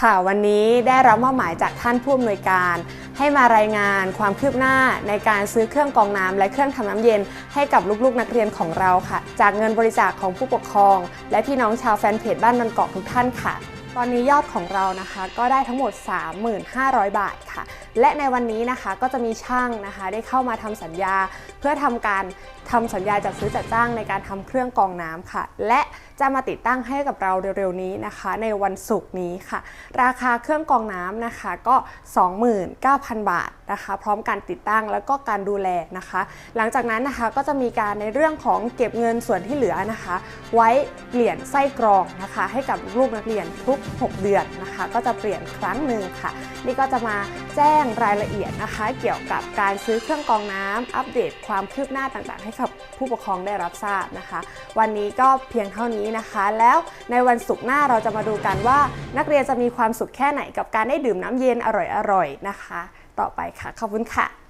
ค่ะวันนี้ได้รับมอบหมายจากท่านผู้อำนวยการ ให้มารายงานความคืบหน้าในการซื้อเครื่องกรองน้ำและเครื่องทำน้ำเย็น ให้กับลูกๆนักเรียนของเราค่ะ จากเงินบริจาคของผู้ปกครอง และพี่น้องชาวแฟนเพจบ้านนนเกาะทุกท่านค่ะ ตอนนี้ยอดของเรานะคะก็ได้ทั้งหมด 3,500 บาทค่ะ และในวันนี้นะคะก็จะมีช่างนะคะได้เข้ามาทำสัญญา เพื่อทำการทำสัญญาจัดซื้อจัดจ้างในการทำเครื่องกรองน้ำค่ะ และจะมาติดตั้งให้กับเราเร็วๆนี้นะคะ ในวันศุกร์นี้ค่ะ ราคาเครื่องกรองน้ำนะคะก็ 29,000 บาทนะคะ พร้อมการติดตั้งแล้วก็การดูแลนะคะ หลังจากนั้นนะคะก็จะมีการในเรื่องของเก็บเงินส่วนที่เหลือนะคะ ไว้เปลี่ยนไส้กรองนะคะ ให้กับลูกนักเรียนทุก6 เดือนนะคะ ก็จะเปลี่ยนครั้งหนึ่งค่ะ นี่ก็จะมาแจ้งรายละเอียดนะคะ เกี่ยวกับการซื้อเครื่องกรองน้ำอัปเดตความคืบหน้าต่างๆ ให้กับผู้ปกครองได้รับทราบนะคะ วันนี้ก็เพียงเท่านี้นะคะ แล้วในวันศุกร์หน้าเราจะมาดูกันว่า นักเรียนจะมีความสุขแค่ไหนกับการได้ดื่มน้ำเย็นอร่อยๆนะคะ ต่อไปค่ะขอบคุณค่ะ